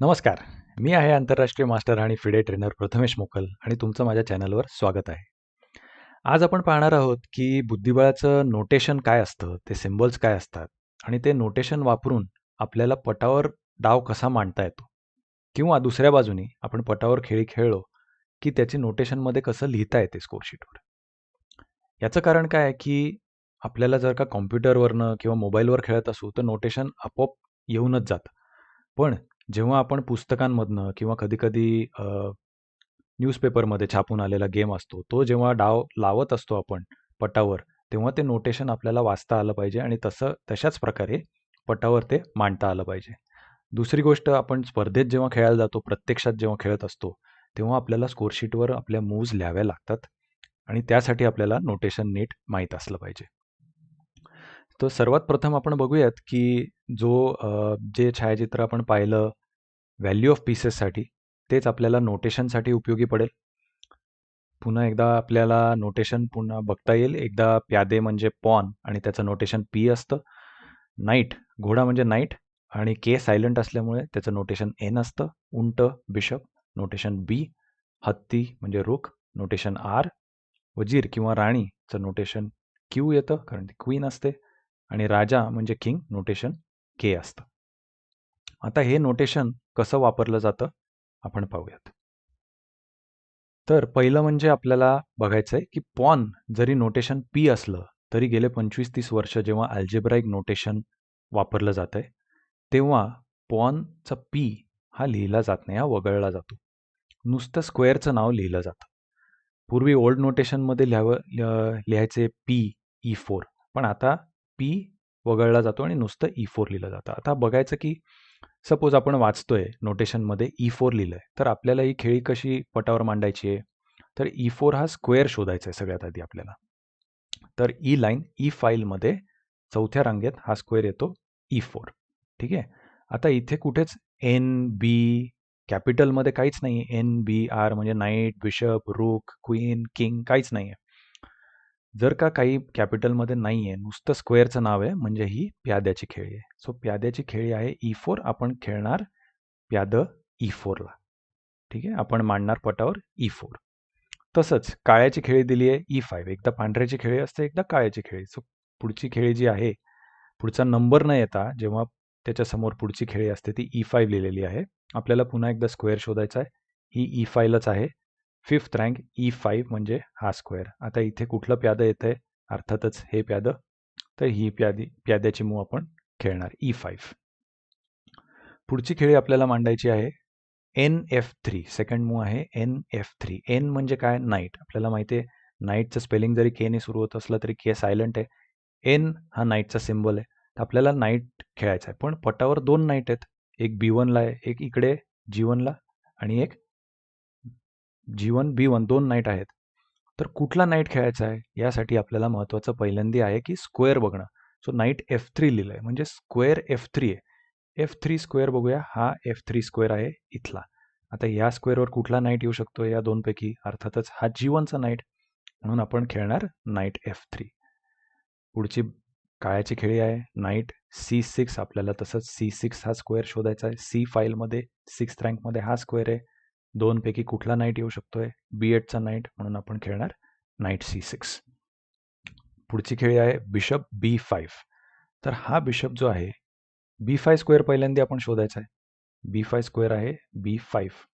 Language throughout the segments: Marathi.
नमस्कार. मी आहे आंतरराष्ट्रीय मास्टर आणि फिडे ट्रेनर प्रथमेश मोकल आणि तुमचं माझ्या चॅनलवर स्वागत आहे. आज आपण पाहणार आहोत, की बुद्धिबळाचं नोटेशन काय असतं, ते सिम्बॉल्स काय असतात आणि ते नोटेशन वापरून आपल्याला पटावर डाव कसा मांडता येतो किंवा दुसऱ्या बाजूनी आपण पटावर खेळी खेळलो, की त्याची नोटेशनमध्ये कसं लिहिता येते स्कोरशीटवर याचं कारण काय आहे, की आपल्याला जर का कॉम्प्युटरवरनं किंवा मोबाईलवर खेळत असू, तर नोटेशन आपोआप येऊनच जातं. पण जेव्हा आपण पुस्तकांमधनं किंवा कधीकधी अ, न्यूजपेपरमध्ये छापून आलेला गेम असतो, तो जेव्हा डाव लावत असतो आपण पटावर, तेव्हा ते नोटेशन आपल्याला वाचता आलं पाहिजे आणि तसं तशाच प्रकारे पटावर ते मांडता आलं पाहिजे. दुसरी गोष्ट आपण स्पर्धेत जेव्हा खेळायला जातो, प्रत्यक्षात जेव्हा खेळत असतो, तेव्हा आपल्याला स्कोअरशीटवर आपल्या मूव्हज लिहाव्या लागतात आणि त्यासाठी आपल्याला नोटेशन नीट माहीत असलं पाहिजे. तर सर्वात प्रथम आपण बघूयात, की जो अ, जे छायाचित्र आपण पाहिलं व्हॅल्यू ऑफ पीसेससाठी, तेच आपल्याला नोटेशनसाठी उपयोगी पडेल. पुन्हा एकदा आपल्याला नोटेशन पुन्हा बघता येईल. एकदा प्यादे म्हणजे पॉन आणि त्याचं नोटेशन पी असतं. नाईट घोडा म्हणजे नाईट आणि के सायलेंट असल्यामुळे त्याचं नोटेशन एन असतं. उंट बिशप नोटेशन बी. हत्ती म्हणजे रुख नोटेशन आर. वजीर किंवा राणीचं नोटेशन क्यू येतं कारण ती क्वीन असते आणि राजा म्हणजे किंग नोटेशन के असतं. आता हे नोटेशन कसं वापरलं जातं आपण पाहूयात. तर पहिलं म्हणजे आपल्याला बघायचं आहे, की पॉन जरी नोटेशन पी असलं, तरी गेले 25-30 वर्ष जेव्हा अल्जेब्राईक नोटेशन वापरलं जातंय, तेव्हा पॉनचा पी हा लिहिला जात नाही, हा वगळला जातो. नुसतं स्क्वेअरचं नाव लिहिलं जातं. पूर्वी ओल्ड नोटेशनमध्ये लिहावं लिहायचे पी ई फोर पण आता पी वगळला जातो आणि नुसतं e ई फोर लिहिलं जातं. आता बघायचं की सपोज आपण वाचतोय नोटेशनमध्ये ई फोर लिहिलंय, तर आपल्याला ही खेळी कशी पटावर मांडायची आहे? तर e ई फोर हा स्क्वेअर शोधायचा आहे सगळ्यात आधी आपल्याला. तर ई लाईन ई फाईलमध्ये चौथ्या रांगेत हा स्क्वेअर येतो e ई फोर ठीक आहे. आता इथे कुठेच एन, बी कॅपिटलमध्ये काहीच नाही एन, बी, आर म्हणजे knight, bishop, rook, queen, king काहीच नाही आहे. जर का काही कॅपिटलमध्ये नाही आहे, नुसतं स्क्वेअरचं नाव आहे, म्हणजे ही प्याद्याची खेळी आहे. सो प्याद्याची खेळी आहे e ई फोर आपण खेळणार प्याद e ई फोरला. ठीक आहे. आपण मांडणार पटावर e ई फोर. तसंच काळ्याची खेळी दिली आहे ई फाईव्ह. एकदा पांढऱ्याची खेळी असते, एकदा काळ्याची खेळी. सो पुढची खेळी जी आहे, पुढचा नंबर न येता जेव्हा त्याच्यासमोर पुढची खेळी असते ती ई फाईव्ह लिहिलेली आहे. आपल्याला पुन्हा एकदा स्क्वेअर शोधायचा आहे. ही ई फाईव्हच आहे. फिफ्थ रँक ई फाईव्ह म्हणजे हा स्क्वेअर. आता इथे कुठलं प्यादं येतंय? अर्थातच हे प्यादं. तर ही प्यादी प्याद्याची मूव आपण खेळणार ई फाईव्ह. पुढची खेळी आपल्याला मांडायची आहे N F three second move आहे एन एफ थ्री. एन म्हणजे काय? नाईट. आपल्याला माहिती आहे नाईटचं स्पेलिंग जरी केने सुरू होत असलं तरी के सायलेंट आहे. एन हा नाईटचा सिम्बल आहे. तर आपल्याला नाईट खेळायचा आहे. पण पटावर दोन नाईट आहेत. एक बी वनला आहे, एक इकडे जी वनला आणि एक जी वन, बी वन दोन नाईट आहेत. तर कुठला नाईट खेळायचा आहे? यासाठी आपल्याला महत्त्वाचं पहिल्यांदी आहे, की स्क्वेअर बघणं. सो नाईट एफ थ्री लिहिलं आहे म्हणजे स्क्वेअर एफ थ्री आहे. एफ थ्री स्क्वेअर बघूया. हा एफ थ्री स्क्वेअर आहे इथला. आता या स्क्वेअरवर कुठला नाईट येऊ शकतो या दोनपैकी? अर्थातच हा जी वनचा नाईट. म्हणून आपण खेळणार नाईट एफ थ्री. पुढची काळ्याची खेळी आहे नाईट सी सिक्स. आपल्याला तसंच सी सिक्स हा स्क्वेअर शोधायचा आहे. सी फाईलमध्ये सिक्स्थ रँकमध्ये हा स्क्वेअर आहे. दोनपैकी कुठला नाईट येऊ शकतोय? बी एटचा नाईट म्हणून आपण खेळणार नाईट सी सिक्स. पुढची खेळी आहे बिशप बी फाईव्ह. तर हा बिशप जो आहे बी फाय स्क्वेअर पहिल्यांदा आपण शोधायचा आहे. बी फाय स्क्वेअर आहे बी फाईव्ह.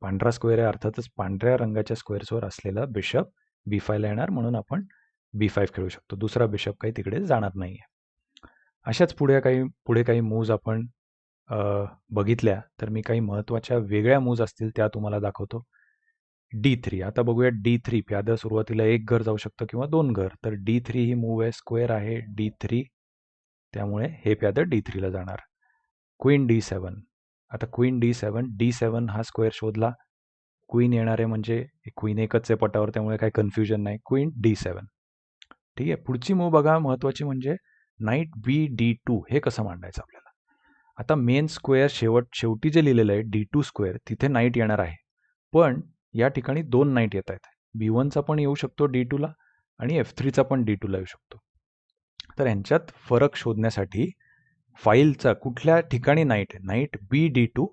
पांढरा स्क्वेअर आहे अर्थातच पांढऱ्या रंगाच्या स्क्वेअर्सवर असलेला बिशप बी फायला येणार म्हणून आपण बी फाईव्ह खेळू शकतो. दुसरा बिशप काही तिकडे जाणार नाही आहे. अशाच पुढे काही पुढे काही मूव्ज आपण बघितल्या तर मी काही महत्त्वाच्या वेगळ्या मूव्ज असतील त्या तुम्हाला दाखवतो. D three. आता बघूया डी थ्री प्यादं सुरुवातीला एक घर जाऊ शकतं किंवा दोन घर. तर डी थ्री ही मूव्ह आहे. स्क्वेअर आहे डी थ्री. त्यामुळे हे प्यादं डी थ्रीला जाणार. Queen D seven. आता queen D seven. D seven हा स्क्वेअर शोधला. क्वीन येणार आहे म्हणजे क्वीन एकच आहे पटावर त्यामुळे काही कन्फ्युजन नाही. Queen D seven. ठीक आहे. पुढची मूव्ह बघा महत्त्वाची म्हणजे नाईट बी डी टू हे कसं मांडायचं आपल्याला? आता मेन स्क्वेअर शेवट शेवटी जे लिहिलेलं आहे डी टू स्क्वेअर तिथे नाईट येणार आहे. पण या ठिकाणी दोन नाईट येत आहेत. बी वनचा पण येऊ शकतो डी टूला आणि एफ थ्रीचा पण डी टूला येऊ शकतो. तर यांच्यात फरक शोधण्यासाठी फाईलचा कुठल्या ठिकाणी नाईट आहे? नाईट बी डी टू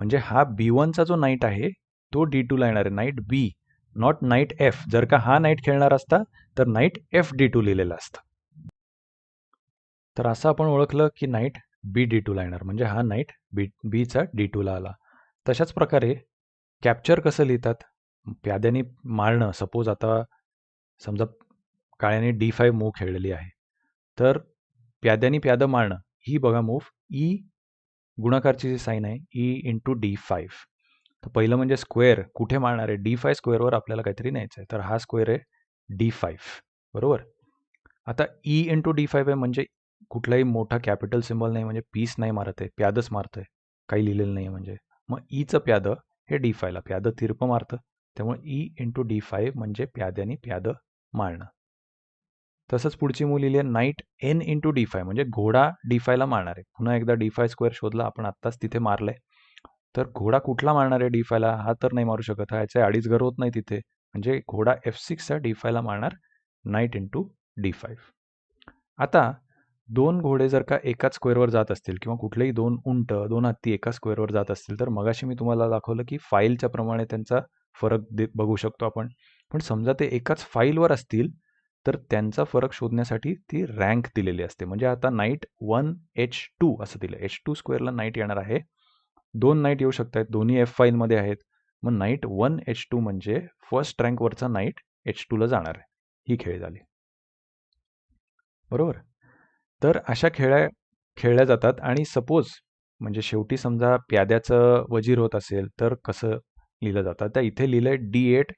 म्हणजे हा बी वनचा जो नाईट आहे तो डी टूला येणार आहे knight B not knight F जर का हा नाईट खेळणार असता तर नाईट एफ डी टू लिहिलेलं असतं तर असं आपण ओळखलं की नाईट बी डी टूला येणार म्हणजे हा नाईट बी बीचा डी टूला आला. तशाच प्रकारे कॅप्चर कसं लिहितात? प्याद्याने मारणं सपोज आता समजा काळ्याने डी फाईव्ह मूव्ह खेळलेली आहे तर प्याद्याने प्यादं मारणं ही बघा मूव्ह ई गुणाकारची जी साईन आहे ई इंटू डी फाईव्ह. तर पहिलं म्हणजे स्क्वेअर कुठे मारणार आहे? डी फाय स्क्वेअरवर आपल्याला काहीतरी न्यायचं आहे तर हा स्क्वेअर आहे डी फाईव्ह बरोबर? आता ई इंटू डी फाईव्ह आहे म्हणजे कुठलाही मोठा कॅपिटल सिम्बॉल नाही म्हणजे पीस नाही मारत आहे प्यादच मारतं आहे. काही लिहिलेलं नाही म्हणजे. मग ईचं प्यादं हे डी फायला प्यादं तिरपं मारतं. त्यामुळे ई इंटू डी फाईव्ह म्हणजे प्याद्याने प्यादं मारणं. तसंच पुढची मूल लिहिली आहे knight N into D five म्हणजे घोडा डी फायला मारणार आहे. पुन्हा एकदा डी फाय स्क्वेअर शोधला आपण आत्ताच तिथे मारलंय. तर घोडा कुठला मारणार आहे डी फायला? हा तर नाही मारू शकत हा याचे अडीच घर होत नाही तिथे. म्हणजे घोडा एफ सिक्सचा डी फायला मारणार नाईट इंटू डी फाईव्ह आता दोन घोडे जर का एकाच स्क्वेअरवर जात असतील किंवा कुठलेही दोन उंट दोन हत्ती एका स्क्वेअरवर जात असतील तर मगाशी मी तुम्हाला दाखवलं की फाईलच्या प्रमाणे त्यांचा फरक दे बघू शकतो आपण. पण समजा ते एकाच फाईलवर असतील तर त्यांचा फरक शोधण्यासाठी ती रँक दिलेली असते. म्हणजे आता नाईट वन एच टू असं दिलं. एच टू स्क्वेअरला नाईट येणार आहे. दोन नाईट येऊ शकतात दोन्ही एफ फाईलमध्ये आहेत. मग नाईट वन एच टू म्हणजे फर्स्ट रँकवरचा नाईट एच टूला जाणार आहे. ही खेळ झाली. बरोबर? तर अशा खेळ्या खेळल्या जातात आणि सपोज म्हणजे शेवटी समजा प्याद्याचं वजीर होत असेल तर कसं लिहिलं जातं? तर इथे लिहिलं डी एट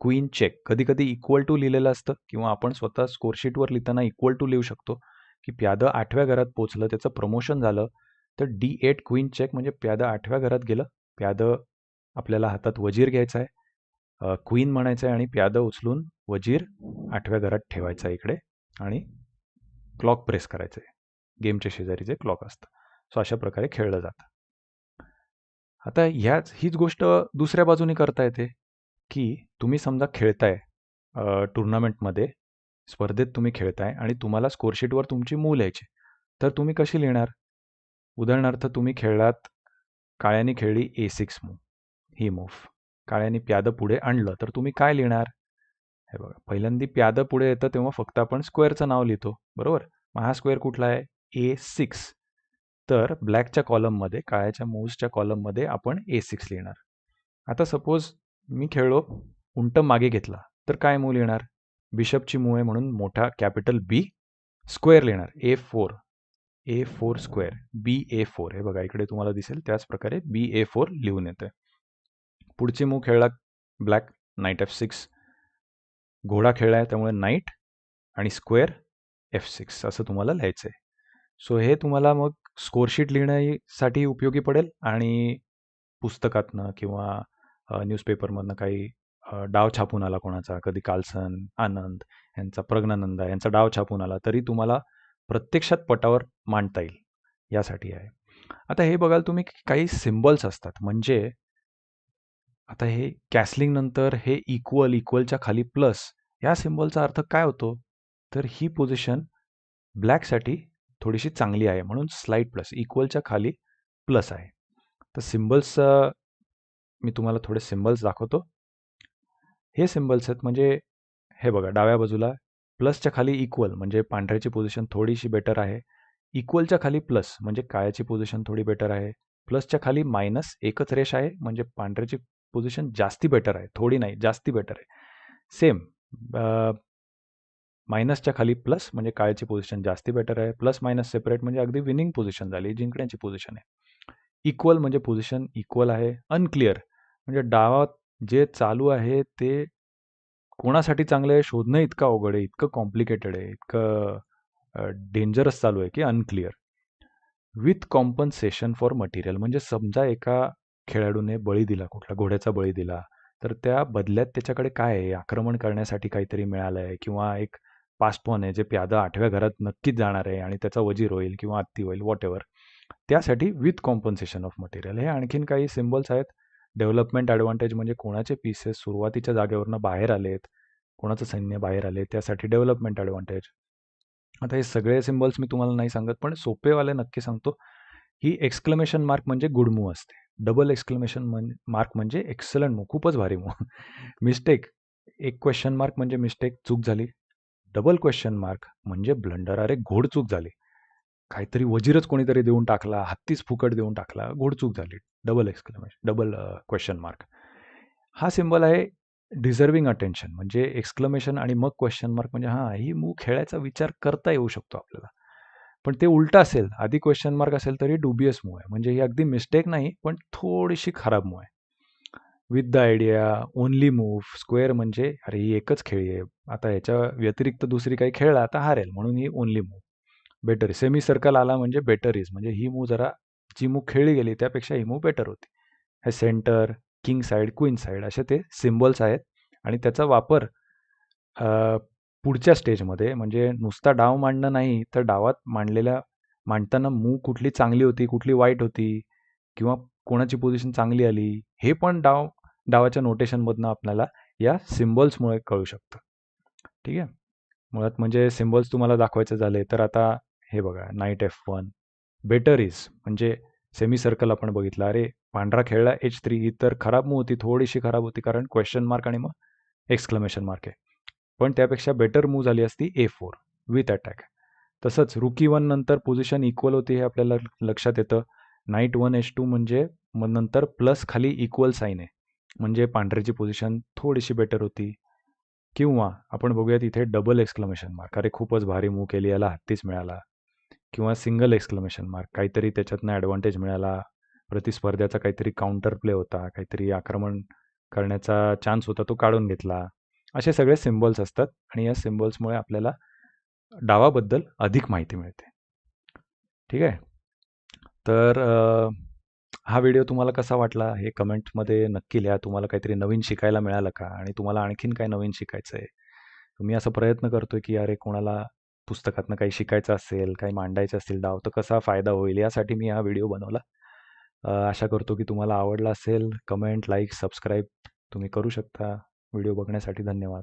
क्वीन चेक कधी कधी इक्वल टू लिहिलेलं असतं किंवा आपण स्वतः स्कोरशीटवर लिहिताना इक्वल टू लिहू शकतो. की प्यादं आठव्या घरात पोचलं त्याचं प्रमोशन झालं तर डी एट क्वीन चेक म्हणजे प्यादं आठव्या घरात गेलं. प्यादं आपल्याला हातात वजीर घ्यायचा आहे. क्वीन म्हणायचं आहे आणि प्यादं उचलून वजीर आठव्या घरात ठेवायचा आहे इकडे आणि क्लॉक प्रेस करायचं आहे गेमच्या शेजारी जे क्लॉक असतं. सो अशा प्रकारे खेळलं जातं. आता ह्याच हीच गोष्ट दुसऱ्या बाजूने करता येते की तुम्ही समजा खेळताय टुर्नामेंटमध्ये स्पर्धेत तुम्ही खेळताय आणि तुम्हाला स्कोरशीटवर तुमची मूल यायची. तर तुम्ही कशी लिहिणार? उदाहरणार्थ तुम्ही खेळलात काळ्याने खेळली ए सिक्स मूव ही मूव्ह काळ्याने प्यादं पुढे आणलं तर तुम्ही काय लिहिणार? हे बघा पहिल्यांदा प्यादं पुढे येतं तेव्हा फक्त आपण स्क्वेअरचं नाव लिहितो. बरोबर? मग हा स्क्वेअर कुठला आहे? A six. तर ब्लॅकच्या कॉलममध्ये काळ्याच्या मूव्सच्या कॉलममध्ये आपण ए सिक्स लिहिणार. आता सपोज मी खेळलो उंट मागे घेतला तर काय मूव लिहिणार? बिशपची मूव आहे म्हणून मोठा कॅपिटल बी स्क्वेअर लिहिणार. A four. A four square. B A four. हे बघा इकडे तुम्हाला दिसेल त्याच प्रकारे बी ए फोर लिहून येते पुढची मूव खेळला ब्लॅक नाईट एफ सिक्स. घोडा खेळला आहे त्यामुळे नाईट आणि स्क्वेअर एफ सिक्स असं तुम्हाला लिहायचं आहे. सो हे तुम्हाला मग स्कोरशीट लिहिण्यासाठी उपयोगी पडेल आणि पुस्तकातनं किंवा न्यूजपेपरमधनं काही डाव छापून आला कोणाचा कधी कालसन आनंद यांचा प्रज्ञानंद यांचा डाव छापून आला तरी तुम्हाला प्रत्यक्षात पटावर मांडता येईल यासाठी आहे. आता हे बघाल तुम्ही काही सिम्बल्स असतात म्हणजे आता हे कॅसलिंग नंतर हे इक्वल इक्वलच्या खाली प्लस या सिम्बॉलचा अर्थ काय होतो? तर ही पोझिशन ब्लॅकसाठी थोडीशी चांगली आहे. म्हणून स्लाईट प्लस इक्वलच्या खाली प्लस आहे. तर सिम्बल्स मी तुम्हाला थोडे सिम्बल्स दाखवतो. हे सिम्बल्स आहेत म्हणजे हे बघा डाव्या बाजूला प्लसच्या खाली इक्वल म्हणजे पांढऱ्याची पोझिशन थोडीशी बेटर आहे. इक्वलच्या खाली प्लस म्हणजे काळ्याची पोझिशन थोडी बेटर आहे. प्लसच्या खाली मायनस एकच रेष आहे म्हणजे पांढऱ्याची पोझिशन जास्ती बेटर आहे. थोडी नाही जास्ती बेटर आहे. सेम. मायनसच्या खाली प्लस म्हणजे काळची पोझिशन जास्ती बेटर आहे. प्लस मायनस सेपरेट म्हणजे अगदी विनिंग पोझिशन झाली जिंकण्याची पोझिशन आहे. इक्वल म्हणजे पोझिशन इक्वल आहे. अनक्लिअर म्हणजे डावात जे चालू आहे ते कोणासाठी चांगलं आहे शोधणं इतकं अवघड आहे इतकं कॉम्प्लिकेटेड आहे इतकं डेंजरस चालू आहे की unclear. With compensation for material म्हणजे समजा एका खेळाडूने बळी दिला कुठला घोड्याचा बळी दिला तर त्या बदल्यात त्याच्याकडे काय आहे? आक्रमण करण्यासाठी काहीतरी मिळालं आहे किंवा एक पासपॉन आहे जे प्यादं आठव्या घरात नक्कीच जाणार आहे आणि त्याचा वजीर होईल किंवा अत्ती होईल वॉट एवर त्यासाठी विथ कॉम्पन्सेशन ऑफ मटेरियल हे आणखीन काही सिम्बल्स आहेत. डेव्हलपमेंट ॲडव्हान्टेज म्हणजे कोणाचे पीसेस सुरुवातीच्या जागेवरनं बाहेर आलेत कोणाचं सैन्य बाहेर आले त्यासाठी डेव्हलपमेंट ॲडव्हान्टेज आता हे सगळे सिम्बल्स मी तुम्हाला नाही सांगत पण सोपेवाले नक्की सांगतो. ही एक्सक्लेमेशन मार्क म्हणजे गुड मूव्ह असते. डबल एक्सक्लेमेशन मार्क म्हणजे एक्सलंट मूव्ह खूपच भारी मूव्ह मिस्टेक एक क्वेश्चन मार्क म्हणजे मिस्टेक चूक झाली. डबल क्वेश्चन मार्क म्हणजे ब्लंडर अरे घोडचूक झाली. काहीतरी वजीरच कोणीतरी देऊन टाकला हत्तीच फुकट देऊन टाकला घोडचूक झाली. Double exclamation double question mark हा सिम्बल आहे डिझर्विंग अटेन्शन म्हणजे एक्सक्लमेशन आणि मग क्वेश्चन मार्क म्हणजे हां ही मू खेळायचा विचार करता येऊ शकतो आपल्याला. पण ते उलटं असेल आधी क्वेश्चन मार्क असेल तरी डुबियस मूव आहे. म्हणजे ही अगदी मिस्टेक नाही पण थोडीशी खराब मूव आहे. With the idea only move square म्हणजे अरे ही एकच खेळी आहे. आता याच्या व्यतिरिक्त दुसरी काही खेळला आता हारेल म्हणून ही only move better semi circle आला म्हणजे बेटर इज म्हणजे ही मूव जरा जी मूव खेळली गेली त्यापेक्षा ही मूव बेटर होती. हे centre king side queen side असे ते सिम्बल्स आहेत. आणि त्याचा वापर पुढच्या स्टेजमध्ये म्हणजे नुसता डाव मांडणं नाही तर डावात मांडलेल्या मांडताना मूव कुठली चांगली होती कुठली वाईट होती किंवा कोणाची पोझिशन चांगली आली हे पण डाव डावाच्या नोटेशनमधनं आपल्याला या सिम्बल्समुळे कळू शकतं. ठीक आहे? मुळात म्हणजे सिम्बल्स तुम्हाला दाखवायचे झाले तर आता हे बघा knight F one better is म्हणजे सेमी सर्कल आपण बघितलं. अरे पांढरा खेळला एच थ्री ही तर खराब मूव होती थोडीशी खराब होती कारण क्वेश्चन मार्क आणि मग एक्सक्लमेशन मार्क आहे. पण त्यापेक्षा बेटर मूव झाली असती ए फोर विथ अटॅक तसंच रुकी वन नंतर पोझिशन इक्वल होती हे आपल्याला लक्षात येतं. नाईट वन एच टू म्हणजे मग नंतर प्लस खाली इक्वल साईन आहे. म्हणजे पांढऱ्याची पोझिशन थोडीशी बेटर होती. किंवा आपण बघूयात इथे डबल एक्सक्लमेशन मार्क अरे खूपच भारी मूव केली याला हत्तीच मिळाला. किंवा सिंगल एक्सक्लमेशन मार्क काहीतरी त्याच्यातनं ॲडव्हान्टेज मिळाला. प्रतिस्पर्ध्याचा काहीतरी काउंटर प्ले होता. काहीतरी आक्रमण करण्याचा चान्स होता तो काढून घेतला. असे सगळे सिम्बॉल्स असतात आणि या सिम्बल्समुळे आपल्याला डावाबद्दल अधिक माहिती मिळते. ठीक आहे? तर हा व्हिडिओ तुम्हाला कसा वाटला हे कमेंटमध्ये नक्की लिहा. तुम्हाला काहीतरी नवीन शिकायला मिळालं का? आणि तुम्हाला आणखीन काय नवीन शिकायचं आहे? मी असा प्रयत्न करतो की अरे कोणाला पुस्तकातनं काही शिकायचं असेल काही मांडायचं असेल डाव तर कसा फायदा होईल? यासाठी मी हा व्हिडिओ बनवला. आशा करतो की तुम्हाला आवडला असेल. कमेंट लाईक सबस्क्राईब तुम्ही करू शकता. व्हिडिओ बघण्यासाठी धन्यवाद.